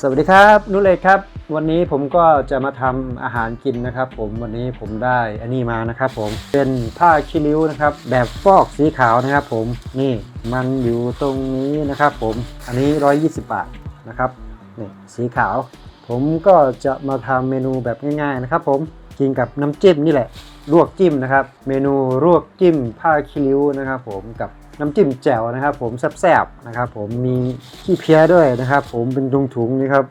สวัสดีครับนุเล็กครับ วันนี้ผมก็จะมาทำอาหารกินนะครับ ผมวันนี้ผมได้อันนี้มานะครับ ผมเป็นผ้าคิริ้วนะครับ แบบฟอกสีขาวนะครับ ผมนี่มันอยู่ตรงนี้นะครับ ผมอันนี้ 120 บาทนะครับนี่สีขาว ผมก็จะมาทำเมนูแบบง่ายๆนะครับ ผมกินกับน้ำจิ้มนี่แหละลวกจิ้มนะครับ เมนูลวกจิ้มผ้าคิริ้วนะครับ ผมกับ น้ำจิ้มแจ่วนะครับ ผมแซ่บๆนะครับผมมีขี้เพี้ยด้วยนะครับ ผมเป็นถุงๆนี่ครับ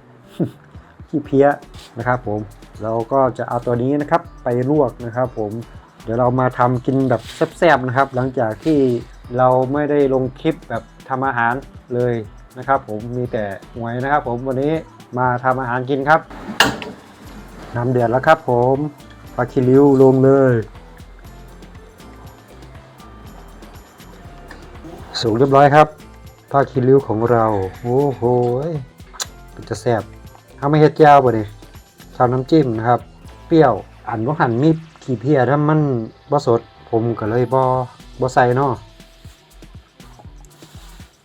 ขี้เพี้ยนะครับ ผมเราก็จะเอาตัวนี้นะครับไปลวกนะครับ ผมเดี๋ยวเรามาทำกินแบบแซ่บๆนะครับ หลังจากที่เราไม่ได้ลงคลิปแบบทำอาหารเลยนะครับ ผมมีแต่หวยนะครับ ผมวันนี้มาทำอาหารกินครับน้ำเดือดแล้วครับ ผมปลาคิริวลงเลย สุกเรียบร้อยครับผ้าคีริ้วของเรา โอ้โหมันจะแซ่บเอาไม่เฮ็ดแจ่วบ่นี่ทำน้ำจิ้มนะครับ เปรี้ยว อันว่าหันมีขี้เพียถ้ามันบ่สด ผมก็เลยบ่บ่ใส่เนาะ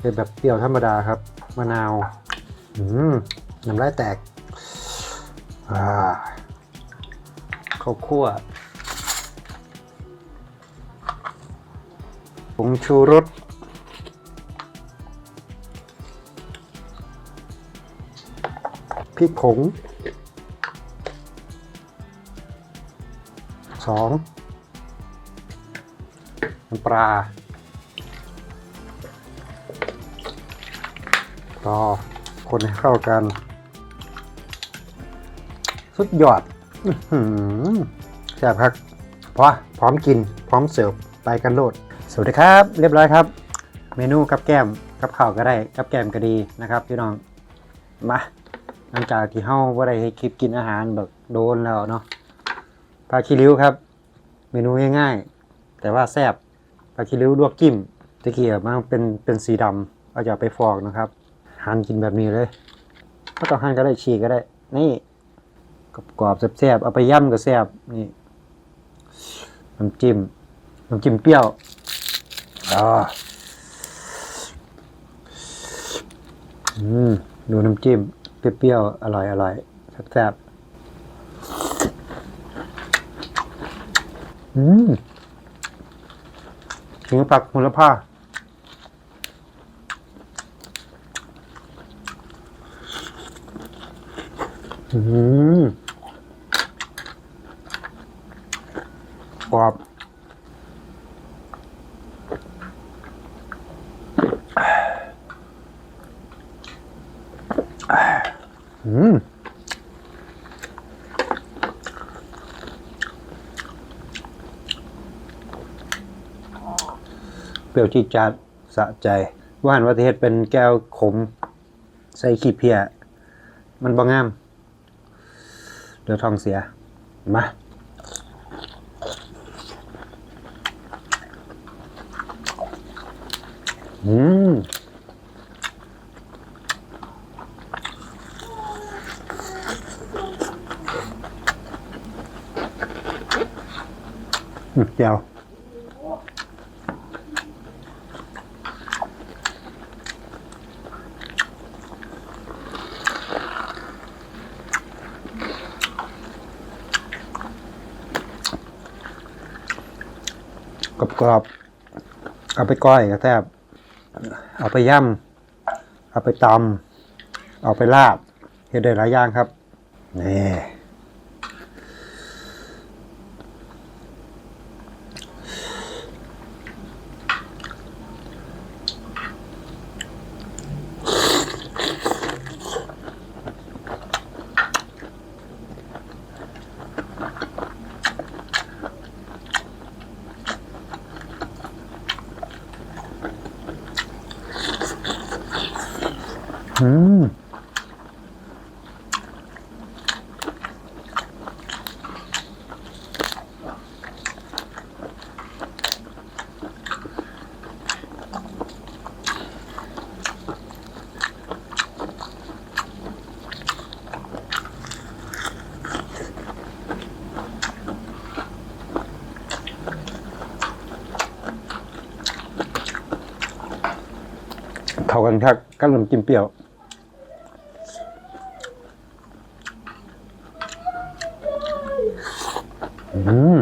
เป็นแบบเปรี้ยวธรรมดาครับ มะนาว อืมน้ำลายแตกข้าวคั่วผงชูรส พริกผงสองน้ำปลาต่อคนให้เข้ากัน สุดยอดอแซ่บครับพอพร้อมกิน พร้อมเสิร์ฟไปกันโลด สวัสดีครับ เรียบร้อยครับ เมนูกับแก้มกับข้าวก็ได้ กับแก้มก็ดีนะครับพี่น้อง มา หลังจากที่เฮาว่าได้ให้คลิปกินอาหารแบบโดนแล้วเนาะปลาคิริ้วครับ เมนูง่ายๆ แต่ว่าแซ่บปลาคิริ้วลวกจิ้มตะเกียบมาเป็นเป็นสีดำเอาจะไปฟอกนะครับหั่นกินแบบนี้เลยก็ต้องหั่นก็ได้ฉีกก็ได้ นี่กรอบๆแซ่บๆเอาไปย่ำก็แซ่บนี่น้ำจิ้มน้ำจิ้มเปรี้ยวอ๋ออืมดูน้ำจิ้ม เปรี้ยวๆ อร่อยอร่อยแซ่บๆอืมถึงผักมูลผ้าอืมกรอบอืม เป รี้ยวจีดจัดสะใจ ว่านวัตเทศเป็นแก้วขม ใส่ขี้เพีย มันบ่งาม เดี๋ยวท้องเสีย มาอืมอืมเจียว กรอบๆเอาไปก้อยกระแทบ เอาไปย่ำเอาไปตำเอาไปลาบเห็ดได้หลายอย่างครับนี่ กันครับกันมำจิ้เปรี้ยวอืม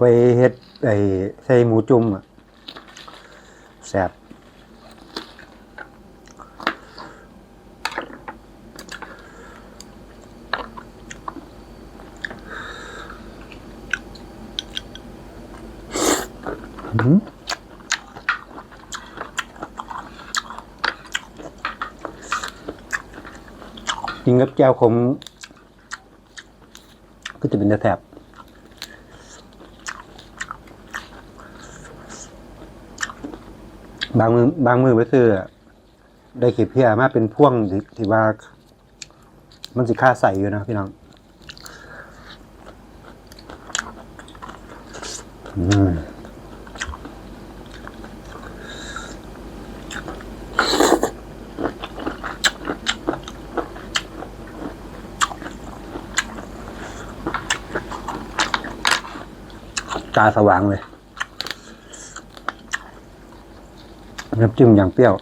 ไปเฮ็ดไอ้ใส่หมูจุ่มอะแซ่บอืมกินกับแก้วขมก็จะเป็นตะแถบ บางมือบางมือไปคือได้ขีดเพียมาเป็นพ่วงที่ที่ว่า มันสิค่าใส่อยู่นะพี่น้องอืมตาสว่างเลย น้ำจิ้มอย่างเปรี้ยว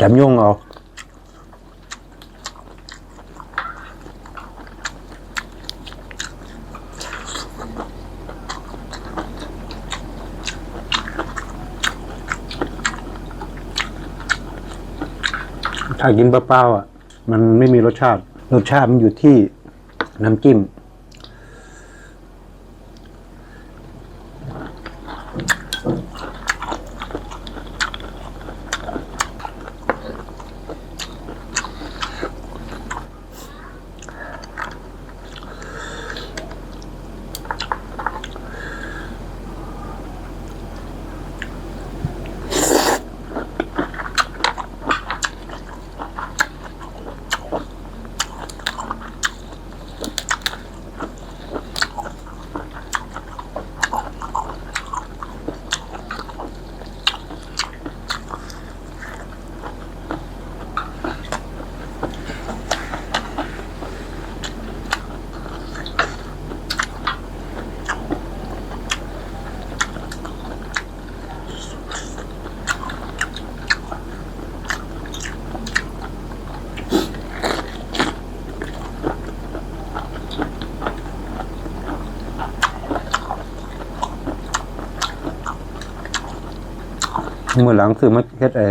แถมยุ่งเอาถ้ากินเปล่าๆอะ มันไม่มีรสชาติ รสชาติมันอยู่ที่น้ำจิ้ม มื่อหลังคือมาเฮ็ดไอ้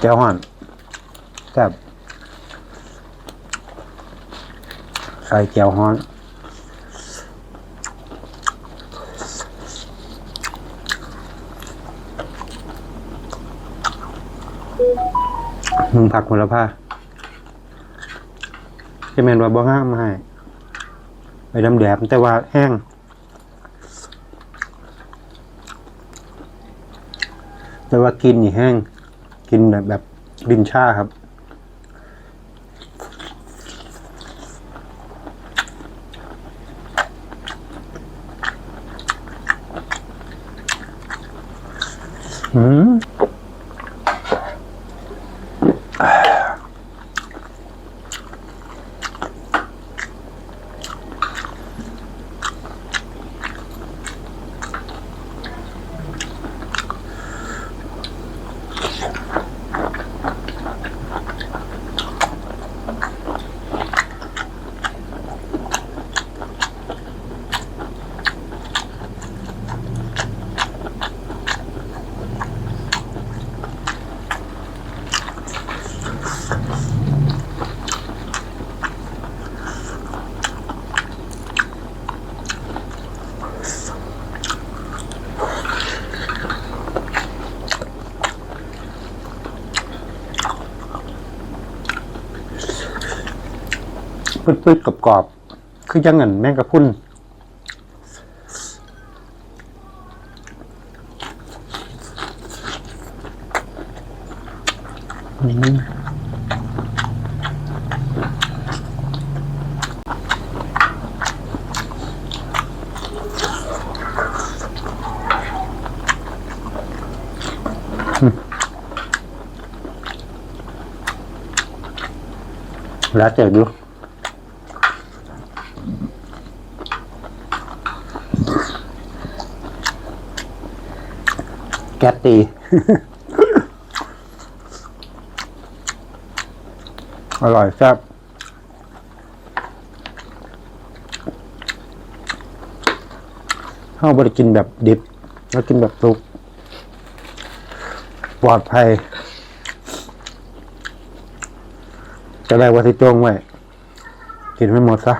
แก้วห่อนแซ่บใส่แก้วฮ้อนมึงผักผลผ้าจะแมนว่าบ่ห้ามมาให้ไปดำแดดแต่ว่าแห้ง แต่ว่ากินนี่แห้ง กินแบบแบบดินชาครับ อืม ปืดๆกรอบๆคือจังเงินแมงกะพรุนแล้วเจอดู ก๊สตีอร่อยแซ่บข้าวบริกินแบบดิบ แล้วกินแบบสุก ปลอดภัย จะได้วัตถุจงไว้ กินไม่หมดซะ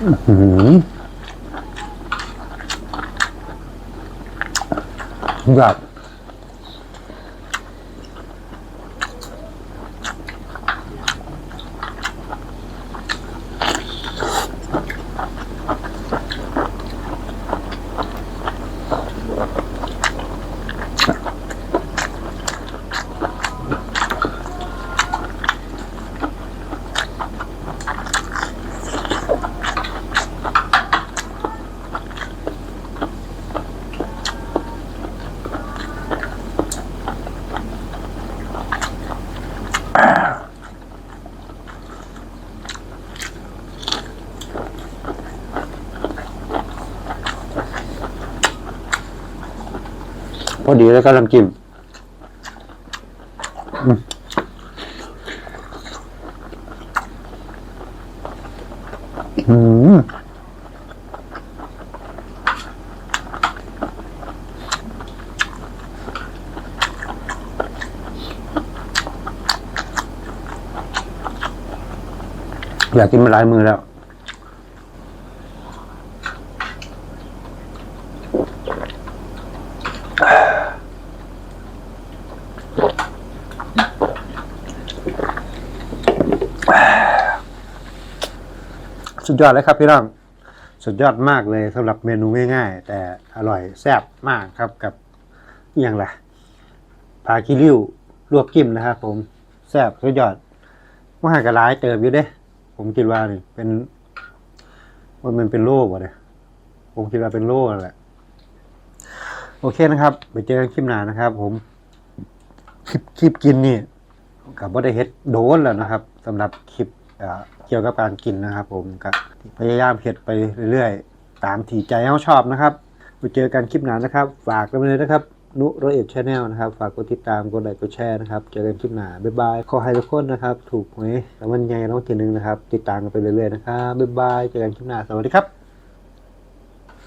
หืมแบบ ดีแล้วก็ลำจิ้มอืมอืมอยากกินมาหลายมือแล้ว สุดยอดเลยครับพี่น้องสุดยอดมากเลยสำหรับเมนูง่ายๆ แต่อร่อยแซ่บมากครับกับอย่างไรปลาคิริ้วลวกจิ้มนะครับ ผมแซ่บสุดยอดว่าหากระร้ายเติมอยู่เด้ ผมคิดว่านี่เป็นว่ามันเป็นโล่บ่เนี่ยผมคิดว่าเป็นโล่นั่นแหละ โอเคนะครับ ไปเจอกันคลิปหน้านะครับ ผมคลิปคลิปกินนี่กับว่าได้เฮ็ดโดนแล้วนะครับสำหรับคลิป เกี่ยวกับการกินนะครับ ผมก็พยายามเผ็ดไปเรื่อยๆ ตามที่ใจเขาชอบนะครับไปเจอกันคลิปหน้านะครับ ฝากกันไปเลยนะครับนุโรเอทชาแนลนะครับ ฝากกดติดตามกดไลค์กดแชร์นะครับ เจอกันคลิปหน้า บ๊ายบาย ขอให้ทุกคนนะครับ ถูกหวยรางวัลใหญ่รางวัลที่หนึ่งนะครับ ติดตามกันไปเรื่อยๆนะครับ บ๊ายบาย เจอกันคลิปหน้า สวัสดีครับ